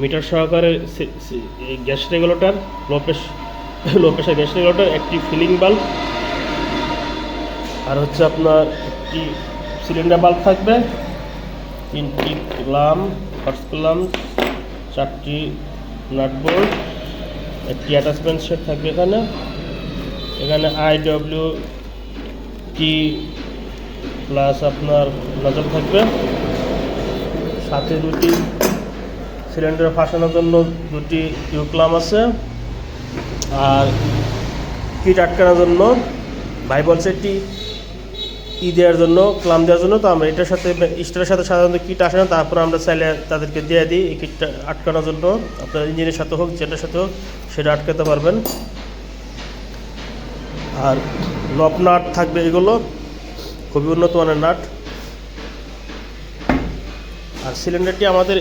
Metre সহকারে gas regulator, low press, low pressure gas regulator, একটি filling bulb, আর হচ্ছে আপনার একটি সিলিন্ডার বাল্ব থাকবে। তিনটি ক্লাম ফার্স্ট ক্লাম চারটি নাটবোর্ড, একটি অ্যাটাচমেন্ট সেট থাকবে এখানে। এখানে আই ডব্লিউ টি প্লাস আপনার নজর থাকবে। সাথে দুটি সিলিন্ডার ফাঁসানোর জন্য দুটি ইউক্লাম আছে। আর কিট আটকানোর জন্য ভাই বলছে একটি ই দেওয়ার জন্য, ক্লাম দেওয়ার জন্য। তো আমরা এটার সাথে, স্টারের সাথে সাধারণত কিট আসে না, তারপর আমরা চাইলে তাদেরকে দিয়ে দিই এই কিটটা আটকানোর জন্য। আপনার ইঞ্জিনের সাথে হোক যেটার সাথে হোক, সেটা আটকাতে পারবেন। আর লক নাট থাকবে এগুলো, খুবই উন্নত মানের নাট। আর সিলিন্ডারটি আমাদের